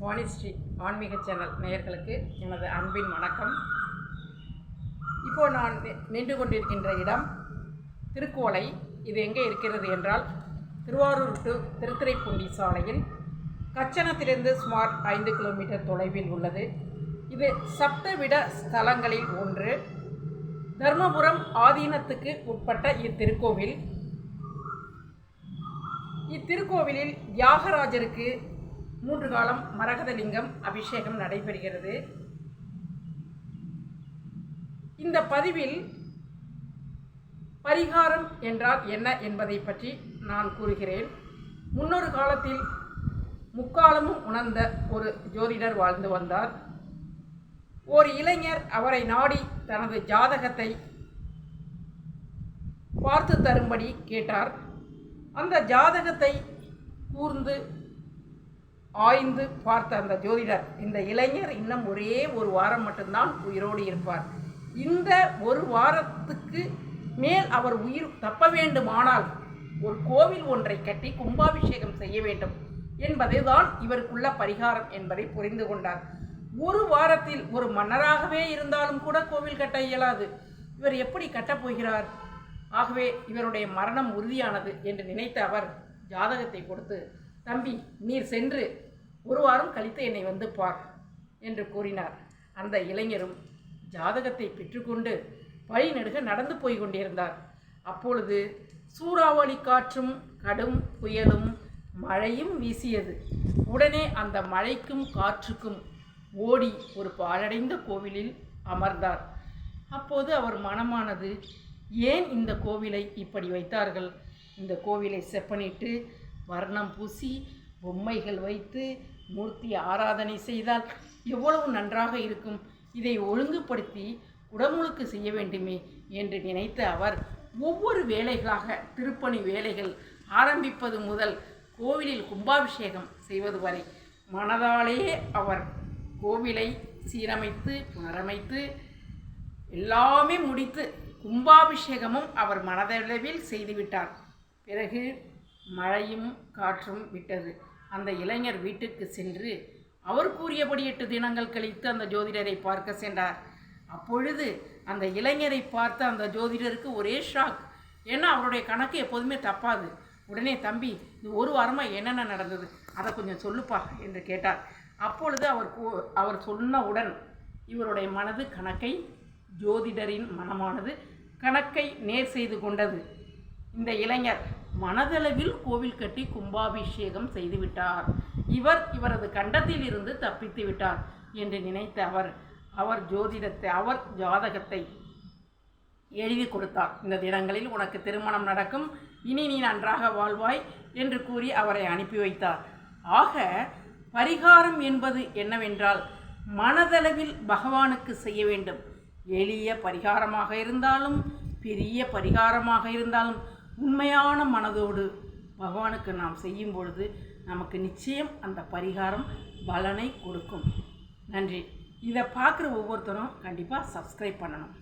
வாணிஸ்ரீ ஆன்மீக சேனல் நேயர்களுக்கு எனது அன்பின் வணக்கம். இப்போது நான் நி- நின்று கொண்டிருக்கின்ற இடம் திருக்கோலை இது எங்கே இருக்கிறது என்றால் திருவாரூர் டு திருத்துறைப்பூண்டி சாலையில் கச்சனத்திலிருந்து சுமார் ஐந்து கிலோமீட்டர் தொலைவில் உள்ளது. இது சப்தவிட ஸ்தலங்களில் ஒன்று. தர்மபுரம் ஆதீனத்துக்கு உட்பட்ட இத்திருக்கோவில். இத்திருக்கோவிலில் தியாகராஜருக்கு மூன்று காலம் மரகதலிங்கம் அபிஷேகம் நடைபெறுகிறது. இந்த பதிவில் பரிகாரம் என்றால் என்ன என்பதை பற்றி நான் கூறுகிறேன். முன்னொரு காலத்தில் முக்காலமும் உணர்ந்த ஒரு ஜோதிடர் வாழ்ந்து வந்தார். ஒரு இளைஞர் அவரை நாடி தனது ஜாதகத்தை பார்த்து தரும்படி கேட்டார். அந்த ஜாதகத்தை கூர்ந்து ஆய்ந்து பார்த்த அந்த ஜோதிடர் இந்த இளைஞர் இன்னும் ஒரே ஒரு வாரம் மட்டும்தான் உயிரோடு இருப்பார். இந்த ஒரு வாரத்துக்கு மேல் அவர் உயிர் தப்ப வேண்டுமானால் ஒரு கோவில் ஒன்றை கட்டி கும்பாபிஷேகம் செய்ய வேண்டும் என்பதுதான் இவருக்குள்ள பரிகாரம் என்பதை புரிந்து கொண்டார். ஒரு வாரத்தில் ஒரு மன்னராகவே இருந்தாலும் கூட கோவில் கட்ட இயலாது. இவர் எப்படி கட்டப் போகிறார்? ஆகவே இவருடைய மரணம் உறுதியானது என்று நினைத்த அவர் ஜாதகத்தை கொடுத்து தம்பி நீர் சென்று ஒரு வாரம் கழித்து என்னை வந்து பார் என்று கூறினார். அந்த இளைஞரும் ஜாதகத்தை பெற்றுக்கொண்டு வழிநெடுக நடந்து போய் கொண்டிருந்தார். அப்பொழுது சூறாவளி காற்றும் கடும் புயலும் மழையும் வீசியது. உடனே அந்த மழைக்கும் காற்றுக்கும் ஓடி ஒரு பாழடைந்த கோவிலில் அமர்ந்தார். அப்போது அவர் மனமானது ஏன் இந்த கோவிலை இப்படி வைத்தார்கள்? இந்த கோவிலை செப்பனிட்டு வர்ணம் பூசி பொம்மைகள் வைத்து மூர்த்தி ஆராதனை செய்தால் எவ்வளவு நன்றாக இருக்கும். இதை ஒழுங்குபடுத்தி உடமுழுக்கு செய்ய வேண்டுமே என்று நினைத்த அவர் ஒவ்வொரு வேலைகளாக திருப்பணி வேலைகள் ஆரம்பிப்பது முதல் கோவிலில் கும்பாபிஷேகம் செய்வது வரை மனதாலேயே அவர் கோவிலை சீரமைத்து புனரமைத்து எல்லாமே முடித்து கும்பாபிஷேகமும் அவர் மனதளவில் செய்துவிட்டார். பிறகு மழையும் காற்றும் விட்டது. அந்த இளைஞர் வீட்டுக்கு சென்று அவர் கூறியபடி எட்டு தினங்கள் கழித்து அந்த ஜோதிடரை பார்க்க சென்றார். அப்பொழுது அந்த இளைஞரை பார்த்த அந்த ஜோதிடருக்கு ஒரே ஷாக் ஏன்னா அவருடைய கணக்கு எப்போதுமே தப்பாது. உடனே தம்பி இது ஒரு வாரமாக என்னென்ன நடந்தது? அதை கொஞ்சம் சொல்லுப்பா என்று கேட்டார். அப்பொழுது அவர் அவர் சொன்னவுடன் இவருடைய மனது கணக்கை ஜோதிடரின் மனமானது கணக்கை நேர் செய்து கொண்டது. இந்த இளைஞர் மனதளவில் கோவில் கட்டி கும்பாபிஷேகம் செய்துவிட்டார். இவர் இவரது கண்டத்தில் இருந்து தப்பித்து விட்டார் என்று நினைத்த அவர் அவர் ஜோதிடத்தை அவர் ஜாதகத்தை எழுதி கொடுத்தார். இந்த தினங்களில் உனக்கு திருமணம் நடக்கும் இனி நீ நன்றாக வாழ்வாய் என்று கூறி அவரை அனுப்பி வைத்தார். ஆக பரிகாரம் என்பது என்னவென்றால் மனதளவில் பகவானுக்கு செய்ய வேண்டும். எளிய பரிகாரமாக இருந்தாலும் பெரிய பரிகாரமாக இருந்தாலும் உண்மையான மனதோடு பகவானுக்கு நாம் செய்யும் பொழுது நமக்கு நிச்சயம் அந்த பரிகாரம் பலனை கொடுக்கும். நன்றி. இதை பார்க்குற ஒவ்வொருத்தரும் கண்டிப்பாக சப்ஸ்கிரைப் பண்ணணும்.